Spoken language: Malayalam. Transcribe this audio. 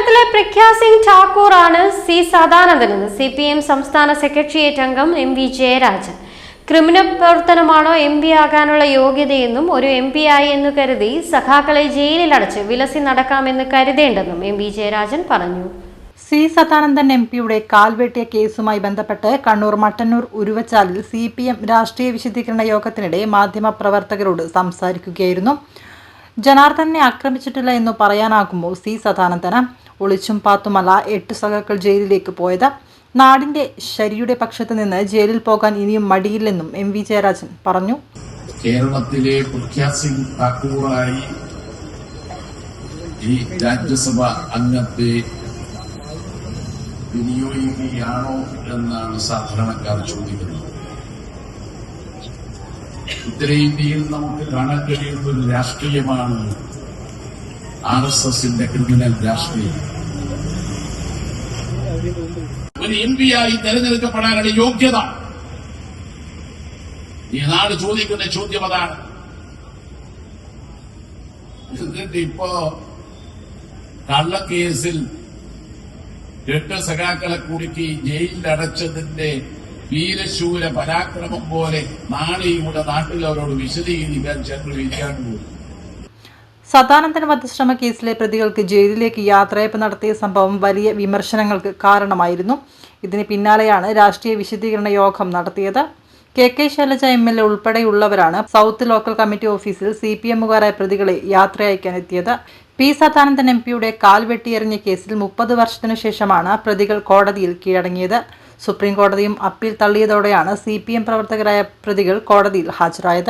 കേരളത്തിലെ പ്രഖ്യാ സിംഗ് ഠാക്കൂർ ആണ് സി സദാനന്ദനെന്ന് സി പി എം സംസ്ഥാന സെക്രട്ടേറിയറ്റ് അംഗം എം വി ജയരാജൻ. ക്രിമിനൽ പ്രവർത്തനമാണോ എം പി ആകാനുള്ള യോഗ്യതയെന്നും ഒരു എം പി ആയി എന്ന് കരുതി സഖാക്കളെ ജയിലിലടച്ച് വിലസി നടക്കാമെന്ന് കരുതേണ്ടെന്നും എം വി ജയരാജൻ പറഞ്ഞു. സി സദാനന്ദൻ എം പിയുടെ കാൽവെട്ടിയ കേസുമായി ബന്ധപ്പെട്ട് കണ്ണൂർ മട്ടന്നൂർ ഉരുവച്ചാലിൽ സി പി എം രാഷ്ട്രീയ വിശദീകരണ യോഗത്തിനിടെ മാധ്യമപ്രവർത്തകരോട് സംസാരിക്കുകയായിരുന്നു. ജനാർദ്ദനെ ആക്രമിച്ചിട്ടില്ല എന്ന് പറയാനാകുമോ സി സദാനന്ദന് ഒളിച്ചും പാത്തുമല്ല എട്ട് സഖാക്കൾ ജയിലിലേക്ക് പോയത്. നാടിന്റെ ശരിയുടെ പക്ഷത്ത് നിന്ന് ജയിലിൽ പോകാൻ ഇനിയും മടിയില്ലെന്നും എം വി ജയരാജൻ പറഞ്ഞു. കേരളത്തിലെ ഠാക്കൂറായി ഈ രാജ്യസഭ അംഗത്തെ വിനിയോഗിക്കുകയാണോ എന്നാണ് സാധാരണക്കാർ ചോദിക്കുന്നത്. ഉത്തരേന്ത്യയിൽ നമുക്ക് കാണാൻ കഴിയുന്ന ഒരു രാഷ്ട്രീയമാണ് ആർ എസ് എസിന്റെ ക്രിമിനൽ രാഷ്ട്രീയം. ഒരു എം പി ആയി തെരഞ്ഞെടുക്കപ്പെടാനുള്ള യോഗ്യത. ഈ നാട് ചോദിക്കുന്ന ചോദ്യം അതാണ്. ഇപ്പോ കള്ളക്കേസിൽ എട്ട് സഖാക്കളെ കുടുക്കി ജയിലിൽ അടച്ചതിന്റെ വീരശൂര പരാക്രമം പോലെ നാളെ ഇവിടെ നാട്ടിൽ അവരോട് വിശദീകരിക്കാൻ ചെന്ന് വിരിയാണ്ട് പോകും സദാനന്ദൻ വധശ്രമ കേസിലെ പ്രതികൾക്ക് ജയിലിലേക്ക് യാത്രയപ്പ് നടത്തിയ സംഭവം വലിയ വിമർശനങ്ങൾക്ക് കാരണമായിരുന്നു. ഇതിന് പിന്നാലെയാണ് രാഷ്ട്രീയ വിശദീകരണ യോഗം നടത്തിയത്. K K Shailaja M L A ഉൾപ്പെടെയുള്ളവരാണ് south local committee ഓഫീസിൽ സി പി എമ്മുകാരായ പ്രതികളെ യാത്രയക്കാൻ എത്തിയത്. പി സദാനന്ദൻ എം പിയുടെ കാൽ വെട്ടിയെറിഞ്ഞ കേസിൽ മുപ്പത് വർഷത്തിനു ശേഷമാണ് പ്രതികൾ കോടതിയിൽ കീഴടങ്ങിയത്. സുപ്രീം കോടതിയും അപ്പീൽ തള്ളിയതോടെയാണ് സി പി എം പ്രവർത്തകരായ പ്രതികൾ കോടതിയിൽ ഹാജരായത്.